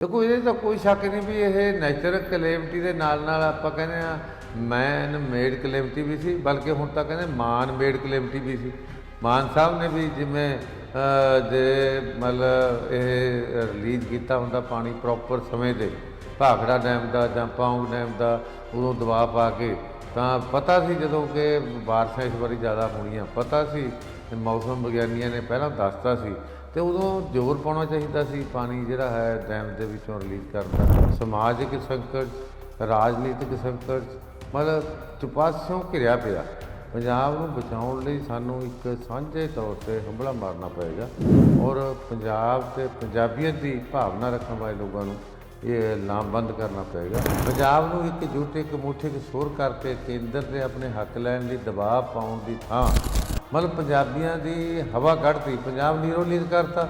ਦੇਖੋ ਇਹਦੇ ਤਾਂ ਕੋਈ ਸ਼ੱਕ ਨਹੀਂ ਵੀ ਇਹ ਨੈਚੁਰਲ ਕਲੇਮਟੀ ਦੇ ਨਾਲ ਨਾਲ ਆਪਾਂ ਕਹਿੰਦੇ ਆ ਮੈਨ ਮੇਡ ਕਲੇਮਟੀ ਵੀ ਸੀ, ਬਲਕਿ ਹੁਣ ਤਾਂ ਕਹਿੰਦੇ ਮਾਨ ਮੇਡ ਕਲੇਮਟੀ ਵੀ ਸੀ। ਮਾਨ ਸਾਹਿਬ ਨੇ ਵੀ ਜਿਵੇਂ ਜੇ ਮਤਲਬ ਇਹ ਰਿਲੀਜ਼ ਕੀਤਾ ਹੁੰਦਾ ਪਾਣੀ ਪ੍ਰੋਪਰ ਸਮੇਂ ਤੇ ਭਾਖੜਾ ਡੈਮ ਦਾ ਜਾਂ ਪੌਂਗ ਡੈਮ ਦਾ, ਉਦੋਂ ਦਬਾਅ ਪਾ ਕੇ, ਤਾਂ ਪਤਾ ਸੀ ਜਦੋਂ ਕਿ ਬਾਰਿਸ਼ਾਂ ਇਸ ਵਾਰੀ ਜ਼ਿਆਦਾ ਹੋਣੀਆਂ, ਪਤਾ ਸੀ ਮੌਸਮ ਵਿਗਿਆਨੀਆਂ ਨੇ ਪਹਿਲਾਂ ਦੱਸਤਾ ਸੀ ਤੇ ਉਦੋਂ ਜ਼ੋਰ ਪਾਉਣਾ ਚਾਹੀਦਾ ਸੀ, ਪਾਣੀ ਜਿਹੜਾ ਹੈ ਡੈਮ ਦੇ ਵਿੱਚੋਂ ਰਿਲੀਜ਼ ਕਰਨ ਦਾ। ਸਮਾਜਿਕ ਸੰਕਟ, ਰਾਜਨੀਤਿਕ ਸੰਕਟ, ਮਤਲਬ ਚੁਪਾਸਿਓਂ ਘਿਰਿਆ ਪਿਆ। ਪੰਜਾਬ ਨੂੰ ਬਚਾਉਣ ਲਈ ਸਾਨੂੰ ਇੱਕ ਸਾਂਝੇ ਤੌਰ ਤੇ ਹੰਭਲਾ ਮਾਰਨਾ ਪਏਗਾ ਔਰ ਪੰਜਾਬ ਤੇ ਪੰਜਾਬੀਅਤ ਦੀ ਭਾਵਨਾ ਰੱਖਣ ਵਾਲੇ ਲੋਕਾਂ ਨੂੰ ਇਹ ਲਾਮਬੰਦ ਕਰਨਾ ਪਏਗਾ। ਪੰਜਾਬ ਨੂੰ ਇੱਕ ਜੁੱਟ ਇੱਕ ਮੁੱਠ ਇੱਕ ਸੋਰ ਕਰਕੇ ਕੇਂਦਰ ਦੇ ਆਪਣੇ ਹੱਕ ਲੈਣ ਲਈ ਦਬਾਅ ਪਾਉਣ ਦੀ ਥਾਂ ਮਤਲਬ ਪੰਜਾਬੀਆਂ ਦੀ ਹਵਾ ਕੱਢਤੀ, ਪੰਜਾਬ ਨੀਰੋਲੀਨ ਕਰਤਾ।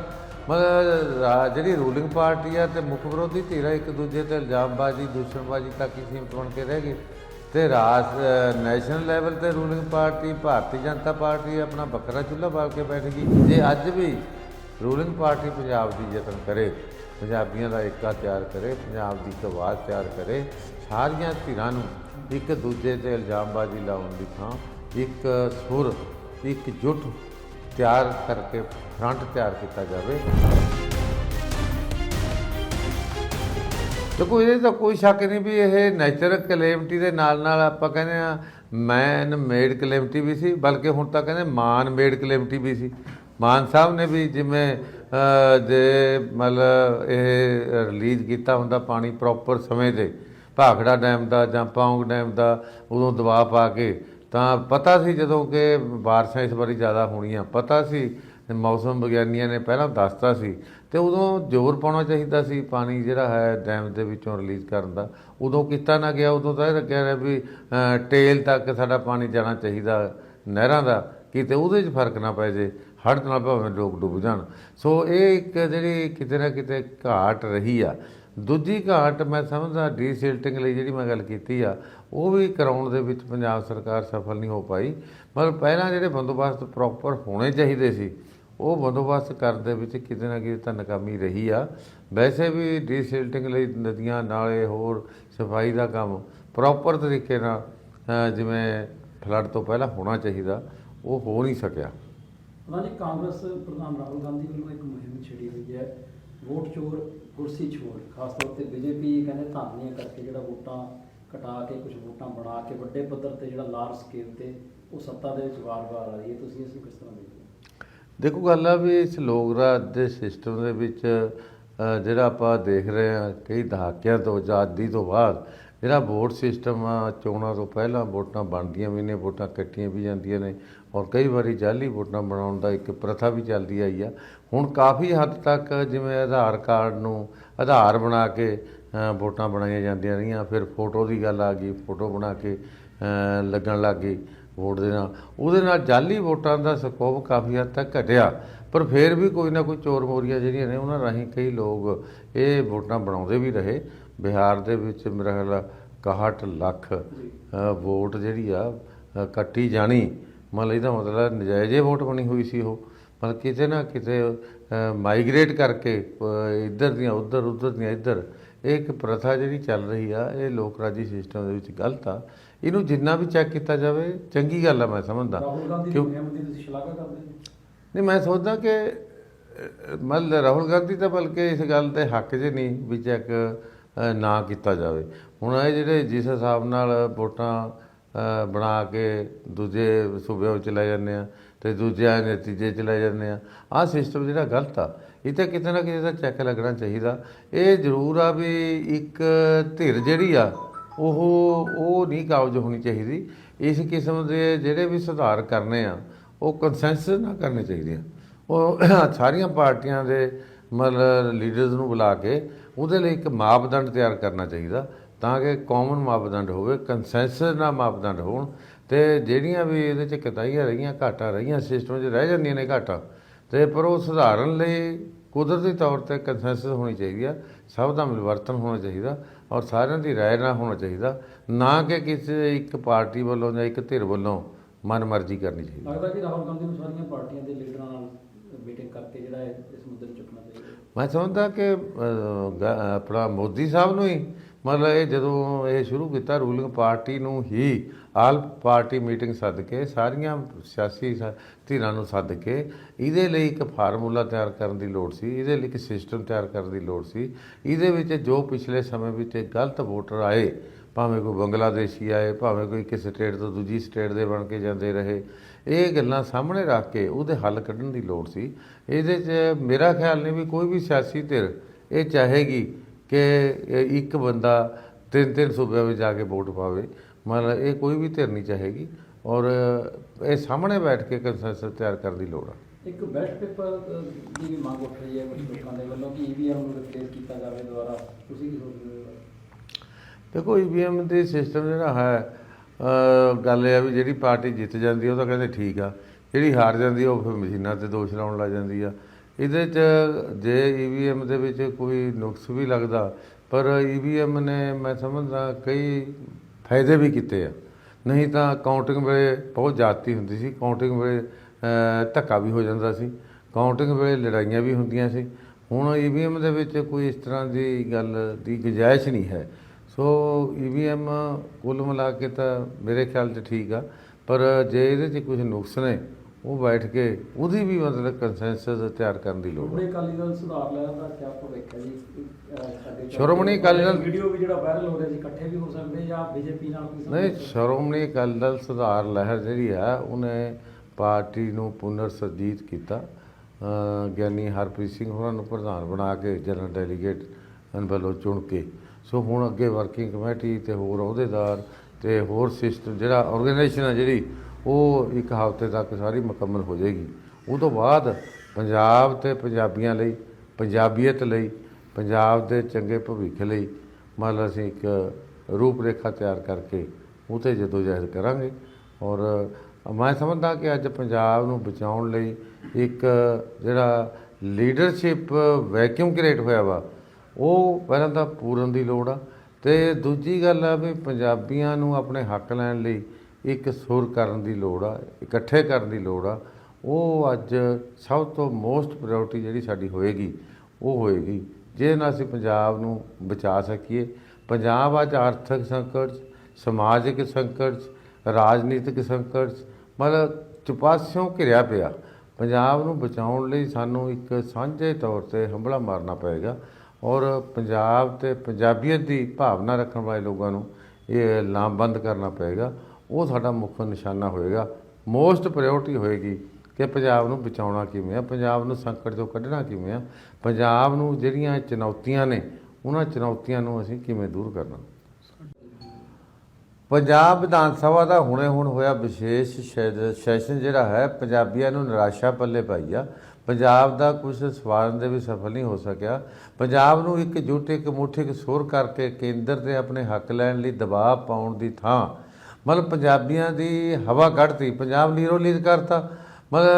ਮਤਲਬ ਰਾ- ਜਿਹੜੀ ਰੂਲਿੰਗ ਪਾਰਟੀ ਆ ਤੇ ਮੁੱਖ ਵਿਰੋਧੀ ਧਿਰਾਂ ਇੱਕ ਦੂਜੇ ਤੇ ਇਲਜ਼ਾਮਬਾਜ਼ੀ, ਦੂਸ਼ਣਬਾਜ਼ੀ ਤੱਕ ਹੀ ਸੀਮਤ ਬਣ ਕੇ ਰਹਿ ਗਈ ਤੇ ਰਾਜ ਨੈਸ਼ਨਲ ਲੈਵਲ ਤੇ ruling party, Bharatiya Janata Party ਆਪਣਾ ਬੱਕਰਾ ਚੁੱਲ੍ਹਾ ਬਾਲ ਕੇ ਬੈਠ ਗਈ। ਜੇ ਅੱਜ ਵੀ ਰੂਲਿੰਗ ਪਾਰਟੀ ਪੰਜਾਬ ਦੀ ਯਤਨ ਕਰੇ, ਪੰਜਾਬੀਆਂ ਦਾ ਏਕਾ ਤਿਆਰ ਕਰੇ, ਪੰਜਾਬ ਦੀ ਇੱਕ ਆਵਾਜ਼ ਤਿਆਰ ਕਰੇ, ਸਾਰੀਆਂ ਧਿਰਾਂ ਨੂੰ ਇੱਕ ਦੂਜੇ ਤੇ ਇਲਜ਼ਾਮਬਾਜ਼ੀ ਲਾਉਣ ਦੀ ਥਾਂ, ਇੱਕ ਸੁਰ ਇੱਕ ਜੁੱਟ ਤਿਆਰ ਕਰਕੇ ਫਰੰਟ ਤਿਆਰ ਕੀਤਾ ਜਾਵੇ। ਦੇਖੋ ਇਹਦੇ ਤਾਂ ਕੋਈ ਸ਼ੱਕ ਨਹੀਂ ਵੀ ਇਹ ਨੈਚੁਰਲ ਕਲੇਮਟੀ ਦੇ ਨਾਲ ਨਾਲ ਆਪਾਂ ਕਹਿੰਦੇ ਆ ਮੈਨ ਮੇਡ ਕਲੇਮਟੀ ਵੀ ਸੀ ਬਲਕਿ ਹੁਣ ਤਾਂ ਕਹਿੰਦੇ ਮਾਨ ਮੇਡ ਕਲੇਮਟੀ ਵੀ ਸੀ। ਮਾਨ ਸਾਹਿਬ ਨੇ ਵੀ ਜਿਵੇਂ ਅਹ, ਜੇ ਮਤਲਬ ਇਹ ਰਿਲੀਜ਼ ਕੀਤਾ ਹੁੰਦਾ ਪਾਣੀ ਪ੍ਰੋਪਰ ਸਮੇਂ ਤੇ ਭਾਖੜਾ ਡੈਮ ਦਾ ਜਾਂ ਪੌਂਗ ਡੈਮ ਦਾ ਉਦੋਂ ਦਬਾਅ ਪਾ ਕੇ ਤਾਂ ਪਤਾ ਸੀ ਜਦੋਂ ਕਿ ਬਾਰਿਸ਼ਾਂ ਇਸ ਵਾਰੀ ਜ਼ਿਆਦਾ ਹੋਣੀਆਂ, ਪਤਾ ਸੀ, ਮੌਸਮ ਵਿਗਿਆਨੀਆਂ ਨੇ ਪਹਿਲਾਂ ਦੱਸਤਾ ਸੀ ਤੇ ਉਦੋਂ ਜ਼ੋਰ ਪਾਉਣਾ ਚਾਹੀਦਾ ਸੀ, ਪਾਣੀ ਜਿਹੜਾ ਹੈ ਡੈਮ ਦੇ ਵਿੱਚੋਂ ਰਿਲੀਜ਼ ਕਰਨ ਦਾ। ਉਦੋਂ ਕੀਤਾ ਨਾ ਗਿਆ, ਉਦੋਂ ਤਾਂ ਇਹ ਲੱਗਿਆ ਰਿਹਾ ਵੀ ਟੇਲ ਤੱਕ ਸਾਡਾ ਪਾਣੀ ਜਾਣਾ ਚਾਹੀਦਾ ਨਹਿਰਾਂ ਦਾ ਕਿਤੇ ਉਹਦੇ 'ਚ ਫ਼ਰਕ ਨਾ ਪੈ ਜੇ, ਹੜ੍ਹ ਨਾਲ ਭਾਵੇਂ ਲੋਕ ਡੁੱਬ ਜਾਣ। ਸੋ ਇਹ ਇੱਕ ਜਿਹੜੀ ਕਿਤੇ ਨਾ ਕਿਤੇ ਘਾਟ ਰਹੀ ਆ। ਦੂਜੀ ਘਾਟ ਮੈਂ ਸਮਝਦਾ ਡੀਸਿਲਟਿੰਗ ਲਈ ਜਿਹੜੀ ਮੈਂ ਗੱਲ ਕੀਤੀ ਆ, ਉਹ ਵੀ ਕਰਾਉਣ ਦੇ ਵਿੱਚ ਪੰਜਾਬ ਸਰਕਾਰ ਸਫਲ ਨਹੀਂ ਹੋ ਪਾਈ। ਮਤਲਬ ਪਹਿਲਾਂ ਜਿਹੜੇ ਬੰਦੋਬਸਤ ਪ੍ਰੋਪਰ ਹੋਣੇ ਚਾਹੀਦੇ ਸੀ, ਉਹ ਬੰਦੋਬਸਤ ਕਰਨ ਦੇ ਵਿੱਚ ਕਿਤੇ ਨਾ ਕਿਤੇ ਤਾਂ ਨਾਕਾਮੀ ਰਹੀ ਆ। ਵੈਸੇ ਵੀ ਡੀਸਿਲਟਿੰਗ ਲਈ ਨਦੀਆਂ, ਨਾਲੇ ਹੋਰ ਸਫ਼ਾਈ ਦਾ ਕੰਮ ਪ੍ਰੋਪਰ ਤਰੀਕੇ ਨਾਲ ਜਿਵੇਂ ਫਲੱਡ ਤੋਂ ਪਹਿਲਾਂ ਹੋਣਾ ਚਾਹੀਦਾ, ਉਹ ਹੋ ਨਹੀਂ ਸਕਿਆ। ਉਹਨਾਂ ਕਾਂਗਰਸ ਪ੍ਰਧਾਨ ਰਾਹੁਲ ਗਾਂਧੀ ਵੱਲੋਂ ਇੱਕ ਮੁਹਿੰਮ ਵੋਟ ਚੋਰ, ਕੁਰਸੀ ਚੋਰ, ਖਾਸ ਤੌਰ ਤੇ ਬੀਜੇਪੀ ਕਹਿੰਦੇ ਧਾਰਨੀਆਂ ਕਰਕੇ ਜਿਹੜਾ ਵੋਟਾਂ ਕਟਾ ਕੇ ਕੁਝ ਵੋਟਾਂ ਬਣਾ ਕੇ, ਵੱਡੇ ਪੱਧਰ ਤੇ ਜਿਹੜਾ ਲਾਰਜ ਸਕੇਲ ਤੇ ਉਹ ਸੱਤਾ ਦੇ ਵਿੱਚ ਵਾਰ-ਵਾਰ ਆ ਰਹੀ ਹੈ। ਤੁਸੀਂ ਇਸ ਨੂੰ ਕਿਸ ਤਰ੍ਹਾਂ ਦੇਖਦੇ ਹੋ? ਦੇਖੋ, ਗੱਲ ਆ ਵੀ ਇਸ ਲੋਕ ਰਾਜ ਦੇ ਸਿਸਟਮ ਦੇ ਵਿੱਚ ਜਿਹੜਾ ਆਪਾਂ ਦੇਖ ਰਹੇ ਹਾਂ, ਕਈ ਦਹਾਕਿਆਂ ਤੋਂ, ਆਜ਼ਾਦੀ ਤੋਂ ਬਾਅਦ ਜਿਹੜਾ ਵੋਟ ਸਿਸਟਮ ਆ, ਚੋਣਾਂ ਤੋਂ ਪਹਿਲਾਂ ਵੋਟਾਂ ਬਣਦੀਆਂ ਵੀ ਨੇ, ਵੋਟਾਂ ਕੱਟੀਆਂ ਵੀ ਜਾਂਦੀਆਂ ਨੇ ਔਰ ਕਈ ਵਾਰੀ ਜਾਲੀ ਵੋਟਾਂ ਬਣਾਉਣ ਦਾ ਇੱਕ ਪ੍ਰਥਾ ਵੀ ਚੱਲਦੀ ਆਈ ਆ। ਹੁਣ ਕਾਫੀ ਹੱਦ ਤੱਕ ਜਿਵੇਂ ਆਧਾਰ ਕਾਰਡ ਨੂੰ ਆਧਾਰ ਬਣਾ ਕੇ ਵੋਟਾਂ ਬਣਾਈਆਂ ਜਾਂਦੀਆਂ ਰਹੀਆਂ, ਫਿਰ ਫੋਟੋ ਦੀ ਗੱਲ ਆ ਗਈ, ਫੋਟੋ ਬਣਾ ਕੇ ਲੱਗਣ ਲੱਗ ਗਈ ਵੋਟ ਦੇ ਨਾਲ। ਉਹਦੇ ਨਾਲ ਜਾਲੀ ਵੋਟਾਂ ਦਾ ਸਕੋਪ ਕਾਫੀ ਹੱਦ ਤੱਕ ਘਟਿਆ, ਪਰ ਫਿਰ ਵੀ ਕੋਈ ਨਾ ਕੋਈ ਚੋਰ ਮੋਰੀਆਂ ਜਿਹੜੀਆਂ ਨੇ, ਉਹਨਾਂ ਰਾਹੀਂ ਕਈ ਲੋਕ ਇਹ ਵੋਟਾਂ ਬਣਾਉਂਦੇ ਵੀ ਰਹੇ। ਬਿਹਾਰ ਦੇ ਵਿੱਚ ਮੇਰਾ ਖਿਆਲ ਆ 61 ਲੱਖ ਵੋਟ ਜਿਹੜੀ ਆ ਕੱਟੀ ਜਾਣੀ। ਮਤਲਬ ਇਹਦਾ ਮਤਲਬ ਨਜਾਇਜ਼ੇ ਵੋਟ ਬਣੀ ਹੋਈ ਸੀ ਉਹ। ਮਤਲਬ ਕਿਤੇ ਨਾ ਕਿਤੇ ਮਾਈਗ੍ਰੇਟ ਕਰਕੇ ਇੱਧਰ ਦੀਆਂ ਉੱਧਰ ਉੱਧਰ ਦੀਆਂ ਇੱਧਰ। ਇਹ ਇੱਕ ਪ੍ਰਥਾ ਜਿਹੜੀ ਚੱਲ ਰਹੀ ਆ ਇਹ ਲੋਕ ਰਾਜੀ ਸਿਸਟਮ ਦੇ ਵਿੱਚ ਗਲਤ ਆ। ਇਹਨੂੰ ਜਿੰਨਾ ਵੀ ਚੈੱਕ ਕੀਤਾ ਜਾਵੇ ਚੰਗੀ ਗੱਲ ਆ ਮੈਂ ਸਮਝਦਾ। ਕਿਉਂ- ਤੁਸੀਂ ਸ਼ਲਾਘਾ ਕਰਦੇ ਨਹੀਂ ਮੈਂ ਸੋਚਦਾ ਕਿ ਮਤਲਬ ਰਾਹੁਲ ਗਾਂਧੀ ਤਾਂ ਬਲਕਿ ਇਸ ਗੱਲ ਦੇ ਹੱਕ 'ਚ ਨਹੀਂ ਵੀ ਚੈੱਕ ਨਾ ਕੀਤਾ ਜਾਵੇ। ਹੁਣ ਇਹ ਜਿਹੜੇ ਜਿਸ ਹਿਸਾਬ ਨਾਲ ਵੋਟਾਂ ਬਣਾ ਕੇ ਦੂਜੇ ਸੂਬਿਆਂ ਵਿੱਚ ਲੈ ਜਾਂਦੇ ਆ ਤੇ ਦੂਜਿਆਂ ਦੇ ਨਤੀਜੇ ਚ ਲੈ ਜਾਂਦੇ ਆ, ਆਹ ਸਿਸਟਮ ਜਿਹੜਾ ਗਲਤ ਆ। ਇਹ ਤਾਂ ਕਿਤੇ ਨਾ ਕਿਤੇ ਤਾਂ ਚੈੱਕ ਲੱਗਣਾ ਚਾਹੀਦਾ। ਇਹ ਜ਼ਰੂਰ ਆ ਵੀ ਇੱਕ ਧਿਰ ਜਿਹੜੀ ਆ, ਉਹ ਉਹ ਨਹੀਂ ਕਾਬਜ ਹੋਣੀ ਚਾਹੀਦੀ। ਇਸ ਕਿਸਮ ਦੇ ਜਿਹੜੇ ਵੀ ਸੁਧਾਰ ਕਰਨੇ ਆ, ਉਹ ਕੰਸੈਂਸਸ ਨਾ ਕਰਨੇ ਚਾਹੀਦੇ ਆ। ਉਹ ਸਾਰੀਆਂ ਪਾਰਟੀਆਂ ਦੇ ਮਤਲਬ ਲੀਡਰਸ ਨੂੰ ਬੁਲਾ ਕੇ ਉਹਦੇ ਲਈ ਇੱਕ ਮਾਪਦੰਡ ਤਿਆਰ ਕਰਨਾ ਚਾਹੀਦਾ ਤਾਂ ਕਿ ਕਾਮਨ ਮਾਪਦੰਡ ਹੋਵੇ ਕੰਸੈਂਸਸ ਨਾਲ ਮਾਪਦੰਡ ਹੋਣ ਤੇ ਜਿਹੜੀਆਂ ਵੀ ਇਹਦੇ ਚ ਕਤਾਈਆਂ ਰਹੀਆਂ, ਘਾਟਾਂ ਰਹੀਆਂ ਸਿਸਟਮ 'ਚ ਰਹਿ ਜਾਂਦੀਆਂ ਨੇ ਘਾਟਾਂ, ਤੇ ਪਰ ਉਹ ਸੁਧਾਰਨ ਲਈ ਕੁਦਰਤੀ ਤੌਰ ਤੇ ਕੰਸੈਂਸਸ ਹੋਣੀ ਚਾਹੀਦੀ ਆ, ਸਭ ਦਾ ਮਿਲਵਰਤਨ ਹੋਣਾ ਚਾਹੀਦਾ ਔਰ ਸਾਰਿਆਂ ਦੀ ਰਾਏ ਨਾਲ ਹੋਣਾ ਚਾਹੀਦਾ, ਨਾ ਕਿ ਕਿਸੇ ਇੱਕ ਪਾਰਟੀ ਵੱਲੋਂ ਜਾਂ ਇੱਕ ਧਿਰ ਵੱਲੋਂ ਮਨਮਰਜ਼ੀ ਕਰਨੀ ਚਾਹੀਦੀ। ਲੱਗਦਾ ਕਿ ਰਾਹੁਲ ਗਾਂਧੀ ਨੂੰ ਸਾਰੀਆਂ ਪਾਰਟੀਆਂ ਦੇ ਲੀਡਰਾਂ ਨਾਲ ਮੀਟਿੰਗ ਕਰਕੇ ਜਿਹੜਾ ਇਸ ਮੁੱਦੇ ਨੂੰ ਚੁੱਕਣਾ ਚਾਹੀਦਾ। ਮੈਂ ਸਮਝਦਾ ਕਿ ਆਪਣਾ ਮੋਦੀ ਸਾਹਿਬ ਨੂੰ ਹੀ, ਮਤਲਬ ਇਹ ਜਦੋਂ ਇਹ ਸ਼ੁਰੂ ਕੀਤਾ ਰੂਲਿੰਗ ਪਾਰਟੀ ਨੂੰ ਹੀ, ਆਲ ਪਾਰਟੀ ਮੀਟਿੰਗ ਸੱਦ ਕੇ, ਸਾਰੀਆਂ ਸਿਆਸੀ ਸ- ਧਿਰਾਂ ਨੂੰ ਸੱਦ ਕੇ, ਇਹਦੇ ਲਈ ਇੱਕ ਫਾਰਮੂਲਾ ਤਿਆਰ ਕਰਨ ਦੀ ਲੋੜ ਸੀ, ਇਹਦੇ ਲਈ ਇੱਕ ਸਿਸਟਮ ਤਿਆਰ ਕਰਨ ਦੀ ਲੋੜ ਸੀ। ਇਹਦੇ ਵਿੱਚ ਜੋ ਪਿਛਲੇ ਸਮੇਂ ਵਿੱਚ ਗਲਤ ਵੋਟਰ ਆਏ, ਭਾਵੇਂ ਕੋਈ ਬੰਗਲਾਦੇਸ਼ੀ ਆਏ, ਭਾਵੇਂ ਕੋਈ ਕਿਸੇ ਸਟੇਟ ਤੋਂ ਦੂਜੀ ਸਟੇਟ ਦੇ ਬਣ ਕੇ ਜਾਂਦੇ ਰਹੇ ਇਹ ਗੱਲਾਂ ਸਾਹਮਣੇ ਰੱਖ ਕੇ ਉਹਦੇ ਹੱਲ ਕੱਢਣ ਦੀ ਲੋੜ ਸੀ। ਇਹਦੇ 'ਚ ਮੇਰਾ ਖਿਆਲ ਨਹੀਂ ਵੀ ਕੋਈ ਵੀ ਸਿਆਸੀ ਧਿਰ ਇਹ ਚਾਹੇਗੀ ਕਿ ਇੱਕ ਬੰਦਾ ਤਿੰਨ ਤਿੰਨ ਸੂਬਿਆਂ ਵਿੱਚ ਜਾ ਕੇ ਵੋਟ ਪਾਵੇ। ਮਤਲਬ ਇਹ ਕੋਈ ਵੀ ਧਿਰ ਨਹੀਂ ਚਾਹੇਗੀ ਔਰ ਇਹ ਸਾਹਮਣੇ ਬੈਠ ਕੇ ਕੰਸੈਂਸਸ ਤਿਆਰ ਕਰਨ ਦੀ ਲੋੜ ਆ। ਇੱਕ ਬੈਲਟ ਪੇਪਰ ਦੀ ਵੀ ਮੰਗ ਉੱਠ ਰਹੀ ਹੈ ਕੁਝ ਲੋਕਾਂ ਦੇ ਵੱਲੋਂ ਕਿ ਈਵੀਐਮ ਨੂੰ ਰਿਪਲੇਸ ਕੀਤਾ ਜਾਵੇ ਦੁਬਾਰਾ। ਤੁਸੀਂ ਕੀ ਸੋਚਦੇ ਹੋ? ਦੇਖੋ ਈਵੀਐਮ ਦੇ ਸਿਸਟਮ ਜਿਹੜਾ ਹੈ ਗੱਲ ਇਹ ਆ ਵੀ ਜਿਹੜੀ ਪਾਰਟੀ ਜਿੱਤ ਜਾਂਦੀ ਉਹ ਤਾਂ ਕਹਿੰਦੇ ਠੀਕ ਆ। ਜਿਹੜੀ ਹਾਰ ਜਾਂਦੀ ਆ, ਉਹ ਫਿਰ ਮਸ਼ੀਨਾਂ ਤੇ ਦੋਸ਼ ਲਾਉਣ ਲੱਗ ਜਾਂਦੀ ਆ। ਇਹਦੇ 'ਚ ਜੇ ਈਵੀਐਮ ਦੇ ਵਿੱਚ ਕੋਈ ਨੁਕਸ ਵੀ ਲੱਗਦਾ, ਪਰ ਈਵੀਐਮ ਨੇ ਮੈਂ ਸਮਝਦਾ ਕਈ ਫਾਇਦੇ ਵੀ ਕੀਤੇ ਆ। ਨਹੀਂ ਤਾਂ ਕਾਊਂਟਿੰਗ ਵੇਲੇ ਬਹੁਤ ਜ਼ਿਆਦਤੀ ਹੁੰਦੀ ਸੀ, ਕਾਊਂਟਿੰਗ ਵੇਲੇ ਧੱਕਾ ਵੀ ਹੋ ਜਾਂਦਾ ਸੀ। ਕਾਊਂਟਿੰਗ ਵੇਲੇ ਲੜਾਈਆਂ ਵੀ ਹੁੰਦੀਆਂ ਸੀ। ਹੁਣ ਈਵੀਐਮ ਦੇ ਵਿੱਚ ਕੋਈ ਇਸ ਤਰ੍ਹਾਂ ਦੀ ਗੱਲ ਦੀ ਗੁੰਜਾਇਸ਼ ਨਹੀਂ ਹੈ। ਸੋ ਈਵੀਐਮ ਕੁੱਲ ਮਿਲਾ ਕੇ ਤਾਂ ਮੇਰੇ ਖਿਆਲ 'ਚ ਠੀਕ ਆ ਪਰ ਜੇ ਇਹਦੇ 'ਚ ਕੁਝ ਨੁਕਸ ਨੇ ਉਹ ਬੈਠ ਕੇ ਉਹਦੀ ਵੀ ਮਤਲਬ ਕੰਸੈਂਸਸ ਤਿਆਰ ਕਰਨ ਦੀ ਲੋੜ ਹੈ ਸ਼੍ਰੋਮਣੀ ਅਕਾਲੀ ਦਲ ਸੁਧਾਰ ਲੈਣ ਦਾ ਕੀ ਭਵਿੱਖ ਹੈ ਜੀ? ਸ਼੍ਰੋਮਣੀ ਅਕਾਲੀ ਦਲ- ਵੀਡੀਓ ਵੀ ਜਿਹੜਾ ਵਾਇਰਲ ਹੋ ਰਿਹਾ ਸੀ ਇਕੱਠੇ ਵੀ ਹੋ ਸਕਦੇ ਜਾਂ ਬੀਜੇਪੀ ਨਾਲ ਕੋਈ ਨਹੀਂ? ਸ਼੍ਰੋਮਣੀ ਅਕਾਲੀ ਦਲ ਸੁਧਾਰ ਲਹਿਰ ਜਿਹੜੀ ਆ ਉਹਨੇ ਪਾਰਟੀ ਨੂੰ ਪੁਨਰ ਸਰਜੀਤ ਕੀਤਾ। ਗਿਆਨੀ ਹਰਪ੍ਰੀਤ ਸਿੰਘ ਹੋਰਾਂ ਨੂੰ ਪ੍ਰਧਾਨ ਬਣਾ ਕੇ ਜਨਰਲ ਡੈਲੀਗੇਟ ਵੱਲੋਂ ਚੁਣ ਕੇ। ਸੋ ਹੁਣ ਅੱਗੇ ਵਰਕਿੰਗ ਕਮੇਟੀ ਤੇ ਹੋਰ ਅਹੁਦੇਦਾਰ ਤੇ ਹੋਰ ਸਿਸਟਮ ਜਿਹੜਾ ਆਰਗੇਨਾਈਜੇਸ਼ਨ ਆ ਜਿਹੜੀ, ਉਹ ਇੱਕ ਹਫ਼ਤੇ ਤੱਕ ਸਾਰੀ ਮੁਕੰਮਲ ਹੋ ਜਾਏਗੀ। ਉਹ ਤੋਂ ਬਾਅਦ ਪੰਜਾਬ ਤੇ ਪੰਜਾਬੀਆਂ ਲਈ, ਪੰਜਾਬੀਅਤ ਲਈ, ਪੰਜਾਬ ਦੇ ਚੰਗੇ ਭਵਿੱਖ ਲਈ ਮੰਨ ਲਓ ਅਸੀਂ ਇੱਕ ਰੂਪਰੇਖਾ ਤਿਆਰ ਕਰਕੇ ਉਹ 'ਤੇ ਜਦੋਜਹਿਦ ਕਰਾਂਗੇ। ਔਰ ਮੈਂ ਸਮਝਦਾ ਕਿ ਅੱਜ ਪੰਜਾਬ ਨੂੰ ਬਚਾਉਣ ਲਈ ਇੱਕ ਜਿਹੜਾ ਲੀਡਰਸ਼ਿਪ ਵੈਕਿਊਮ ਕ੍ਰੀਏਟ ਹੋਇਆ ਵਾ ਉਹ ਪਹਿਲਾਂ ਤਾਂ ਪੂਰਨ ਦੀ ਲੋੜ ਆ। ਤੇ ਦੂਜੀ ਗੱਲ ਆ ਵੀ ਪੰਜਾਬੀਆਂ ਨੂੰ ਆਪਣੇ ਹੱਕ ਲੈਣ ਲਈ ਇੱਕ ਸੁਰ ਕਰਨ ਦੀ ਲੋੜ ਆ ਇਕੱਠੇ ਕਰਨ ਦੀ ਲੋੜ ਆ। ਉਹ ਅੱਜ ਸਭ ਤੋਂ ਮੋਸਟ ਪ੍ਰਾਇੋਰਟੀ ਜਿਹੜੀ ਸਾਡੀ ਹੋਏਗੀ ਉਹ ਹੋਏਗੀ। ਜਿਹਦੇ ਨਾਲ ਅਸੀਂ ਪੰਜਾਬ ਨੂੰ ਬਚਾ ਸਕੀਏ ਪੰਜਾਬ ਅੱਜ ਆਰਥਿਕ ਸੰਕਟ 'ਚ, ਸਮਾਜਿਕ ਸੰਕਟ 'ਚ, ਰਾਜਨੀਤਿਕ ਸੰਕਟ 'ਚ, ਮਤਲਬ ਚੁਪਾਸਿਓਂ ਘਿਰਿਆ ਪਿਆ। ਪੰਜਾਬ ਨੂੰ ਬਚਾਉਣ ਲਈ ਸਾਨੂੰ ਇੱਕ ਸਾਂਝੇ ਤੌਰ ਤੇ ਹੰਭਲਾ ਮਾਰਨਾ ਪਏਗਾ। ਔਰ ਪੰਜਾਬ ਤੇ ਪੰਜਾਬੀਅਤ ਦੀ ਭਾਵਨਾ ਰੱਖਣ ਵਾਲੇ ਲੋਕਾਂ ਨੂੰ ਇਹ ਲਾਮਬੰਦ ਕਰਨਾ ਪਏਗਾ। ਉਹ ਸਾਡਾ ਮੁੱਖ ਨਿਸ਼ਾਨਾ ਹੋਏਗਾ। ਮੋਸਟ ਪ੍ਰਾਇੋਰਟੀ ਹੋਏਗੀ ਕਿ ਪੰਜਾਬ ਨੂੰ ਬਚਾਉਣਾ ਕਿਵੇਂ ਆ, ਪੰਜਾਬ ਨੂੰ ਸੰਕਟ ਤੋਂ ਕੱਢਣਾ ਕਿਵੇਂ ਆ, ਪੰਜਾਬ ਨੂੰ ਜਿਹੜੀਆਂ ਚੁਣੌਤੀਆਂ ਨੇ, ਉਹਨਾਂ ਚੁਣੌਤੀਆਂ ਨੂੰ ਅਸੀਂ ਕਿਵੇਂ ਦੂਰ ਕਰਨਾ। ਪੰਜਾਬ ਵਿਧਾਨ ਸਭਾ ਦਾ ਹੁਣੇ ਹੁਣ ਹੋਇਆ ਵਿਸ਼ੇਸ਼ ਸ਼ੈ- ਸੈਸ਼ਨ ਜਿਹੜਾ ਹੈ, ਪੰਜਾਬੀਆਂ ਨੂੰ ਨਿਰਾਸ਼ਾ ਪੱਲੇ ਪਾਈ ਆ। ਪੰਜਾਬ ਦਾ ਕੁਝ ਸਵਾਰਨ ਦੇ ਵੀ ਸਫਲ ਨਹੀਂ ਹੋ ਸਕਿਆ। ਪੰਜਾਬ ਨੂੰ ਇੱਕ ਜੁੱਟ ਇੱਕ ਮੁੱਠ, ਇੱਕ ਸੁਰ ਕਰਕੇ ਕੇਂਦਰ ਤੇ ਆਪਣੇ ਹੱਕ ਲੈਣ ਲਈ ਦਬਾਅ ਪਾਉਣ ਦੀ ਥਾਂ। ਮਤਲਬ ਪੰਜਾਬੀਆਂ ਦੀ ਹਵਾ ਕੱਢਤੀ, ਪੰਜਾਬ ਲੀਰੋ ਲੀਰ ਕਰਤਾ। ਮਤਲਬ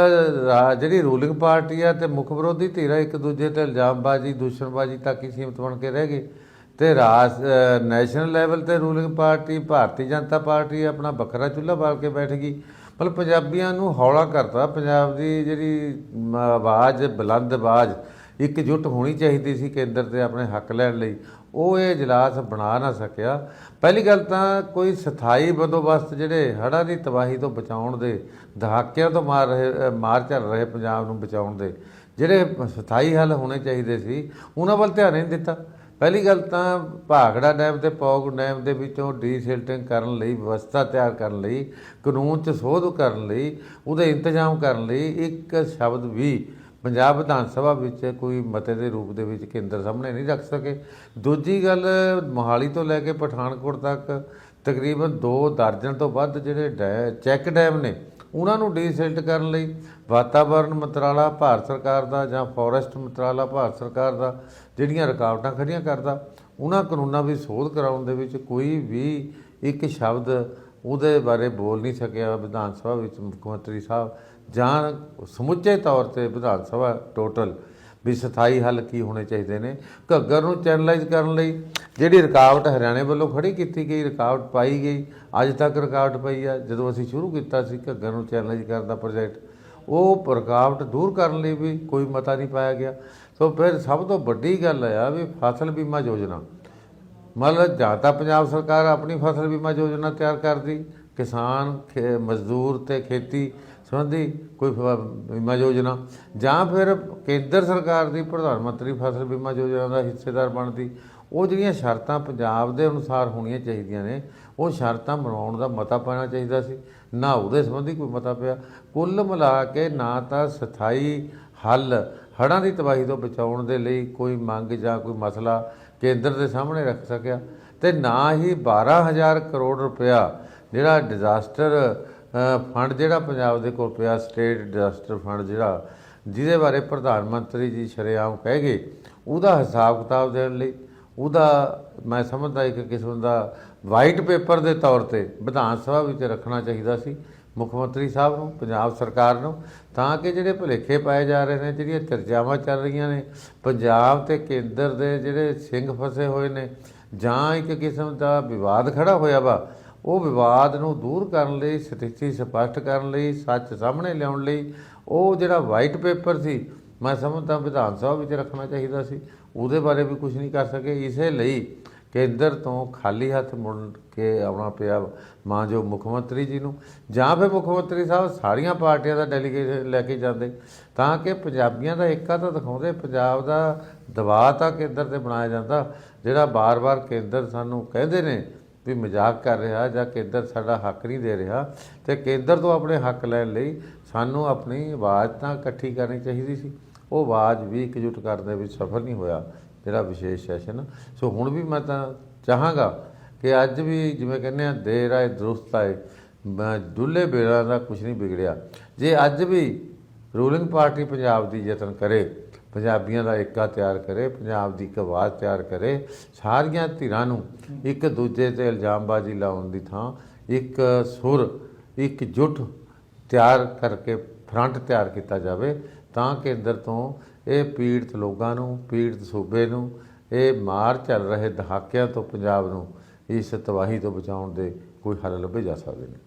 ਰਾ- ਜਿਹੜੀ ਰੂਲਿੰਗ ਪਾਰਟੀ ਆ ਤੇ ਮੁੱਖ ਵਿਰੋਧੀ ਧਿਰਾਂ ਇੱਕ ਦੂਜੇ ਤੇ ਇਲਜ਼ਾਮਬਾਜ਼ੀ, ਦੂਸ਼ਣਬਾਜ਼ੀ ਤੱਕ ਹੀ ਸੀਮਤ ਬਣ ਕੇ ਰਹਿ ਗਏ। ਤੇ ਰਾਜ ਨੈਸ਼ਨਲ ਲੈਵਲ ਤੇ ruling party Bharatiya Janata Party ਆਪਣਾ ਵੱਖਰਾ ਚੁੱਲ੍ਹਾ ਬਾਲ ਕੇ ਬੈਠ ਗਈ। ਮਤਲਬ ਪੰਜਾਬੀਆਂ ਨੂੰ ਹੌਲਾ ਕਰਤਾ, ਪੰਜਾਬ ਦੀ ਜਿਹੜੀ ਆਵਾਜ਼, ਬੁਲੰਦ ਆਵਾਜ਼ ਇਕਜੁੱਟ ਹੋਣੀ ਚਾਹੀਦੀ ਸੀ ਕੇਂਦਰ ਤੇ ਆਪਣੇ ਹੱਕ ਲੈਣ ਲਈ। ਉਹ ਇਹ ਇਜਲਾਸ ਬਣਾ ਨਾ ਸਕਿਆ। ਪਹਿਲੀ ਗੱਲ ਤਾਂ ਕੋਈ ਸਥਾਈ ਬੰਦੋਬਸਤ ਜਿਹੜੇ ਹੜ੍ਹਾਂ ਦੀ ਤਬਾਹੀ ਤੋਂ ਬਚਾਉਣ ਦੇ, ਦਹਾਕਿਆਂ ਤੋਂ ਮਾਰ ਰਹੇ ਮਾਰ ਚੱਲ ਰਹੇ ਪੰਜਾਬ ਨੂੰ ਬਚਾਉਣ ਦੇ, ਜਿਹੜੇ ਸਥਾਈ ਹੱਲ ਹੋਣੇ ਚਾਹੀਦੇ ਸੀ, ਉਹਨਾਂ ਵੱਲ ਧਿਆਨ ਨਹੀਂ ਦਿੱਤਾ। ਪਹਿਲੀ ਗੱਲ ਤਾਂ ਭਾਖੜਾ ਡੈਮ ਤੇ ਪੌਗ ਡੈਮ ਦੇ ਵਿੱਚੋਂ ਡੀਸਿਲਟਿੰਗ ਕਰਨ ਲਈ, ਵਿਵਸਥਾ ਤਿਆਰ ਕਰਨ ਲਈ, ਕਾਨੂੰਨ 'ਚ ਸੋਧ ਕਰਨ ਲਈ, ਉਹਦੇ ਇੰਤਜ਼ਾਮ ਕਰਨ ਲਈ ਇੱਕ ਸ਼ਬਦ ਵੀ ਪੰਜਾਬ ਵਿਧਾਨ ਸਭਾ ਵਿੱਚ ਕੋਈ ਮਤੇ ਦੇ ਰੂਪ ਦੇ ਵਿੱਚ ਕੇਂਦਰ ਸਾਹਮਣੇ ਨਹੀਂ ਰੱਖ ਸਕੇ। ਦੂਜੀ ਗੱਲ, ਮੋਹਾਲੀ ਤੋਂ ਲੈ ਕੇ ਪਠਾਨਕੋਟ ਤੱਕ ਤਕਰੀਬਨ 2 ਦਰਜਨ ਤੋਂ ਵੱਧ ਜਿਹੜੇ ਡੈ, ਚੈੱਕ ਡੈਮ ਨੇ ਉਹਨਾਂ ਨੂੰ ਡੀਸਿਲਟ ਕਰਨ ਲਈ ਵਾਤਾਵਰਣ ਮੰਤਰਾਲਾ, ਭਾਰਤ ਸਰਕਾਰ ਦਾ ਜਾਂ ਫੋਰੈਸਟ ਮੰਤਰਾਲਾ, ਭਾਰਤ ਸਰਕਾਰ ਦਾ ਜਿਹੜੀਆਂ ਰੁਕਾਵਟਾਂ ਖੜੀਆਂ ਕਰਦਾ, ਉਹਨਾਂ ਕਾਨੂੰਨਾਂ ਵੀ ਸੋਧ ਕਰਾਉਣ ਦੇ ਵਿੱਚ ਕੋਈ ਵੀ ਇੱਕ ਸ਼ਬਦ ਉਹਦੇ ਬਾਰੇ ਬੋਲ ਨਹੀਂ ਸਕਿਆ ਵਿਧਾਨ ਸਭਾ ਵਿੱਚ ਮੁੱਖ ਮੰਤਰੀ ਸਾਹਿਬ ਜਾਂ ਸਮੁੱਚੇ ਤੌਰ ਤੇ ਵਿਧਾਨ ਸਭਾ ਟੋਟਲ ਵੀ ਸਥਾਈ ਹੱਲ ਕੀ ਹੋਣੇ ਚਾਹੀਦੇ ਨੇ। ਘੱਗਰ ਨੂੰ ਚੈਨਲਾਈਜ਼ ਕਰਨ ਲਈ ਜਿਹੜੀ ਰੁਕਾਵਟ ਹਰਿਆਣੇ ਵੱਲੋਂ ਖੜੀ ਕੀਤੀ ਗਈ, ਰੁਕਾਵਟ ਪਾਈ ਗਈ, ਅੱਜ ਤੱਕ ਰੁਕਾਵਟ ਪਈ ਆ। ਜਦੋਂ ਅਸੀਂ ਸ਼ੁਰੂ ਕੀਤਾ ਸੀ ਘੱਗਰ ਨੂੰ ਚੈਨਲਾਈਜ਼ ਕਰਨ ਦਾ ਪ੍ਰੋਜੈਕਟ ਉਹ ਰੁਕਾਵਟ ਦੂਰ ਕਰਨ ਲਈ ਵੀ ਕੋਈ ਮਤਾ ਨਹੀਂ ਪਾਇਆ ਗਿਆ। ਸੋ ਫਿਰ ਸਭ ਤੋਂ ਵੱਡੀ ਗੱਲ ਆ ਵੀ ਫਸਲ ਬੀਮਾ ਯੋਜਨਾ। ਮਤਲਬ ਜਾਂ ਤਾਂ ਪੰਜਾਬ ਸਰਕਾਰ ਆਪਣੀ ਫਸਲ ਬੀਮਾ ਯੋਜਨਾ ਤਿਆਰ ਕਰਦੀ, ਕਿਸਾਨ, ਖੇ- ਮਜ਼ਦੂਰ ਤੇ ਖੇਤੀ ਸੰਬੰਧੀ ਕੋਈ ਫ- ਬੀਮਾ ਯੋਜਨਾ ਜਾਂ ਫਿਰ ਕੇਂਦਰ ਸਰਕਾਰ ਦੀ ਪ੍ਰਧਾਨ ਮੰਤਰੀ ਫਸਲ ਬੀਮਾ ਯੋਜਨਾ ਦਾ ਹਿੱਸੇਦਾਰ ਬਣਦੀ, ਉਹ ਜਿਹੜੀਆਂ ਸ਼ਰਤਾਂ ਪੰਜਾਬ ਦੇ ਅਨੁਸਾਰ ਹੋਣੀਆਂ ਚਾਹੀਦੀਆਂ ਨੇ, ਉਹ ਸ਼ਰਤਾਂ ਬਣਾਉਣ ਦਾ ਮਤਾ ਪਾਣਾ ਚਾਹੀਦਾ ਸੀ, ਨਾ ਉਹਦੇ ਸੰਬੰਧੀ ਕੋਈ ਮਤਾ ਪਿਆ। ਕੁੱਲ ਮਿਲਾ ਕੇ ਨਾ ਤਾਂ ਸਥਾਈ ਹੱਲ, ਹੜ੍ਹਾਂ ਦੀ ਤਬਾਹੀ ਤੋਂ ਬਚਾਉਣ ਦੇ ਲਈ ਕੋਈ ਮੰਗ ਜਾਂ ਕੋਈ ਮਸਲਾ ਕੇਂਦਰ ਦੇ ਸਾਹਮਣੇ ਰੱਖ ਸਕਿਆ ਤੇ ਨਾ ਹੀ 12000 ਕਰੋੜ ਰੁਪਇਆ ਜਿਹੜਾ ਡਿਜ਼ਾਸਟਰ ਫੰਡ ਜਿਹੜਾ ਪੰਜਾਬ ਦੇ ਕੋਲ ਪਿਆ ਸਟੇਟ ਡਿਜ਼ਾਸਟਰ ਫੰਡ ਜਿਹੜਾ, ਜਿਹਦੇ ਬਾਰੇ ਪ੍ਰਧਾਨ ਮੰਤਰੀ ਜੀ ਸ਼ਰੇਆਮ ਕਹਿ ਗਏ ਉਹਦਾ ਹਿਸਾਬ ਕਿਤਾਬ ਦੇਣ ਲਈ। ਉਹਦਾ ਮੈਂ ਸਮਝਦਾ ਇੱਕ ਕਿਸਮ ਦਾ ਵਾਈਟ ਪੇਪਰ ਦੇ ਤੌਰ ਤੇ ਵਿਧਾਨ ਸਭਾ ਵਿੱਚ ਰੱਖਣਾ ਚਾਹੀਦਾ ਸੀ, ਮੁੱਖ ਮੰਤਰੀ ਸਾਹਿਬ ਨੂੰ, ਪੰਜਾਬ ਸਰਕਾਰ ਨੂੰ, ਤਾਂ ਕਿ ਜਿਹੜੇ ਭੁਲੇਖੇ ਪਾਏ ਜਾ ਰਹੇ ਨੇ, ਜਿਹੜੀਆਂ ਚਰਚਾਵਾਂ ਚੱਲ ਰਹੀਆਂ ਨੇ, ਪੰਜਾਬ ਤੇ ਕੇਂਦਰ ਦੇ ਜਿਹੜੇ ਸਿੰਘ ਫਸੇ ਹੋਏ ਨੇ, ਜਾਂ ਇੱਕ ਕਿਸਮ ਦਾ ਵਿਵਾਦ ਖੜਾ ਹੋਇਆ ਵਾ ਉਹ ਵਿਵਾਦ ਨੂੰ ਦੂਰ ਕਰਨ ਲਈ, ਸਥਿਤੀ ਸਪਸ਼ਟ ਕਰਨ ਲਈ, ਸੱਚ ਸਾਹਮਣੇ ਲਿਆਉਣ ਲਈ, ਉਹ ਜਿਹੜਾ ਵਾਈਟ ਪੇਪਰ ਸੀ, ਮੈਂ ਸਮਝਦਾ ਵਿਧਾਨ ਸਭਾ ਵਿੱਚ ਰੱਖਣਾ ਚਾਹੀਦਾ ਸੀ। ਉਹਦੇ ਬਾਰੇ ਵੀ ਕੁਝ ਨਹੀਂ ਕਰ ਸਕੇ। ਇਸੇ ਲਈ ਕੇਂਦਰ ਤੋਂ ਖਾਲੀ ਹੱਥ ਮੁੜ ਕੇ ਆਉਣਾ ਪਿਆ ਮਾਂ ਜੋ ਮੁੱਖ ਮੰਤਰੀ ਜੀ ਨੂੰ। ਜਾਂ ਫਿਰ ਮੁੱਖ ਮੰਤਰੀ ਸਾਹਿਬ ਸਾਰੀਆਂ ਪਾਰਟੀਆਂ ਦਾ ਡੈਲੀਗੇਸ਼ਨ ਲੈ ਕੇ ਜਾਂਦੇ। ਤਾਂ ਕਿ ਪੰਜਾਬੀਆਂ ਦਾ ਏਕਾ ਤਾਂ ਦਿਖਾਉਂਦੇ, ਪੰਜਾਬ ਦਾ ਦਬਾਅ ਤਾਂ ਕੇਂਦਰ ਤੇ ਬਣਾਇਆ ਜਾਂਦਾ, ਜਿਹੜਾ ਬਾਰ-ਬਾਰ ਕੇਂਦਰ ਸਾਨੂੰ ਕਹਿੰਦੇ ਨੇ ਵੀ ਮਜ਼ਾਕ ਕਰ ਰਿਹਾ ਜਾਂ ਕੇਂਦਰ ਸਾਡਾ ਹੱਕ ਨਹੀਂ ਦੇ ਰਿਹਾ, ਤੇ ਕੇਂਦਰ ਤੋਂ ਆਪਣੇ ਹੱਕ ਲੈਣ ਲਈ ਸਾਨੂੰ ਆਪਣੀ ਆਵਾਜ਼ ਤਾਂ ਇਕੱਠੀ ਕਰਨੀ ਚਾਹੀਦੀ ਸੀ। ਉਹ ਆਵਾਜ਼ ਵੀ ਇਕਜੁੱਟ ਕਰਨ ਦੇ ਵਿੱਚ ਸਫਲ ਨਹੀਂ ਹੋਇਆ, ਜਿਹੜਾ ਵਿਸ਼ੇਸ਼ ਸੈਸ਼ਨ। ਸੋ ਹੁਣ ਵੀ ਮੈਂ ਤਾਂ ਚਾਹਾਂਗਾ ਕਿ ਅੱਜ ਵੀ ਜਿਵੇਂ ਕਹਿੰਦੇ ਆ, ਦੇਰ ਆਏ, ਦਰੁਸਤ ਆਏ ਬ- ਡੁੱਲੇ ਬੇੜਾਂ ਦਾ ਕੁਝ ਨਹੀਂ ਵਿਗੜਿਆ। ਜੇ ਅੱਜ ਵੀ ਰੂਲਿੰਗ ਪਾਰਟੀ ਪੰਜਾਬ ਦੀ ਯਤਨ ਕਰੇ ਪੰਜਾਬੀਆਂ ਦਾ ਏਕਾ ਤਿਆਰ ਕਰੇ, ਪੰਜਾਬ ਦੀ ਇੱਕ ਆਵਾਜ਼ ਤਿਆਰ ਕਰੇ। ਸਾਰੀਆਂ ਧਿਰਾਂ ਨੂੰ ਇੱਕ ਦੂਜੇ ਤੇ ਇਲਜ਼ਾਮਬਾਜ਼ੀ ਲਾਉਣ ਦੀ ਥਾਂ, ਇੱਕ ਸੁਰ, ਇੱਕ ਜੁਟ ਤਿਆਰ ਕਰਕੇ, ਫਰੰਟ ਤਿਆਰ ਕੀਤਾ ਜਾਵੇ, ਤਾਂ ਕੇਂਦਰ ਤੋਂ ਇਹ ਪੀੜਤ ਲੋਕਾਂ ਨੂੰ, ਪੀੜਤ ਸੂਬੇ ਨੂੰ, ਇਹ ਮਾਰ ਚੱਲ ਰਹੇ ਦਹਾਕਿਆਂ ਤੋਂ ਪੰਜਾਬ ਨੂੰ ਇਸ ਤਬਾਹੀ ਤੋਂ ਬਚਾਉਣ ਦੇ ਕੋਈ ਹੱਲ ਲੱਭੇ ਜਾ ਸਕਦੇ ਨੇ।